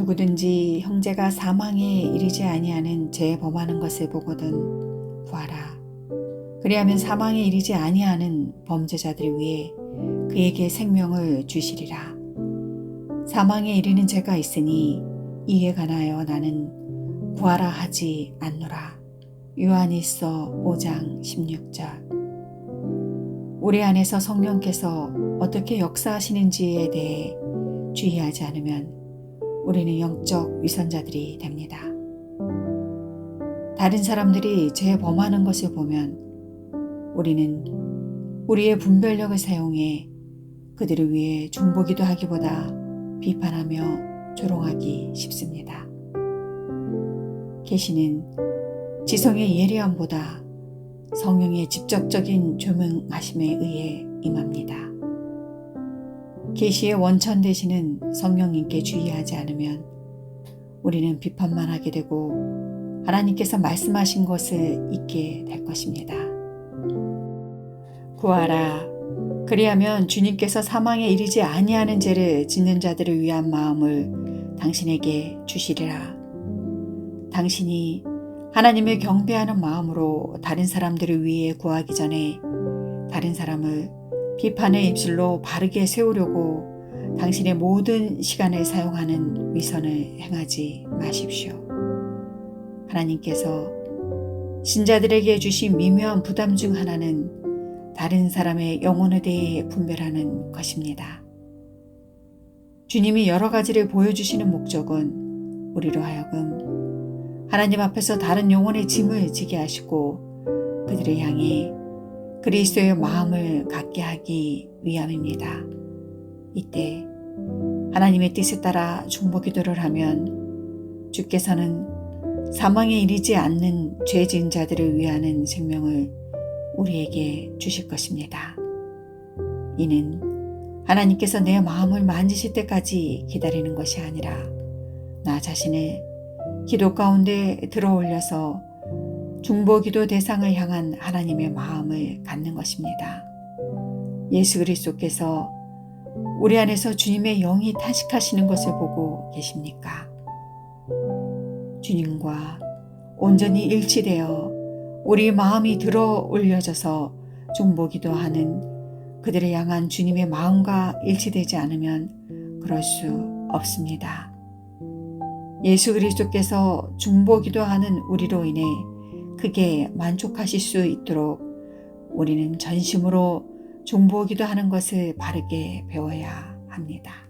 누구든지 형제가 사망에 이르지 아니하는 죄 범하는 것을 보거든 구하라. 그리하면 사망에 이르지 아니하는 범죄자들을 위해 그에게 생명을 주시리라. 사망에 이르는 죄가 있으니 이에 관하여 나는 구하라 하지 않노라. 요한일서 5장 16절. 우리 안에서 성령께서 어떻게 역사하시는지에 대해 주의하지 않으면 우리는 영적 위선자들이 됩니다. 다른 사람들이 죄 범하는 것을 보면 우리는 우리의 분별력을 사용해 그들을 위해 중보기도 하기보다 비판하며 조롱하기 쉽습니다. 계시는 지성의 예리함보다 성령의 직접적인 조명하심에 의해 임합니다. 계시의 원천 되시는 성령님께 주의하지 않으면 우리는 비판만 하게 되고 하나님께서 말씀하신 것을 잊게 될 것입니다. 구하라. 그리하면 주님께서 사망에 이르지 아니하는 죄를 짓는 자들을 위한 마음을 당신에게 주시리라. 당신이 하나님을 경배하는 마음으로 다른 사람들을 위해 구하기 전에 다른 사람을 비판의 입술로 바르게 세우려고 당신의 모든 시간을 사용하는 위선을 행하지 마십시오. 하나님께서 신자들에게 주신 미묘한 부담 중 하나는 다른 사람의 영혼에 대해 분별하는 것입니다. 주님이 여러 가지를 보여주시는 목적은 우리로 하여금 하나님 앞에서 다른 영혼의 짐을 지게 하시고 그들을 향해 그리스도의 마음을 갖게 하기 위함입니다. 이때 하나님의 뜻에 따라 중보 기도를 하면 주께서는 사망에 이르지 않는 죄 지은 자들을 위하는 생명을 우리에게 주실 것입니다. 이는 하나님께서 내 마음을 만지실 때까지 기다리는 것이 아니라 나 자신을 기도 가운데 들어 올려서 중보기도 대상을 향한 하나님의 마음을 갖는 것입니다. 예수 그리스도께서 우리 안에서 주님의 영이 탄식하시는 것을 보고 계십니까? 주님과 온전히 일치되어 우리 마음이 들어 올려져서 중보기도 하는 그들을 향한 주님의 마음과 일치되지 않으면 그럴 수 없습니다. 예수 그리스도께서 중보기도 하는 우리로 인해 크게 만족하실 수 있도록 우리는 전심으로 중보기도 하는 것을 바르게 배워야 합니다.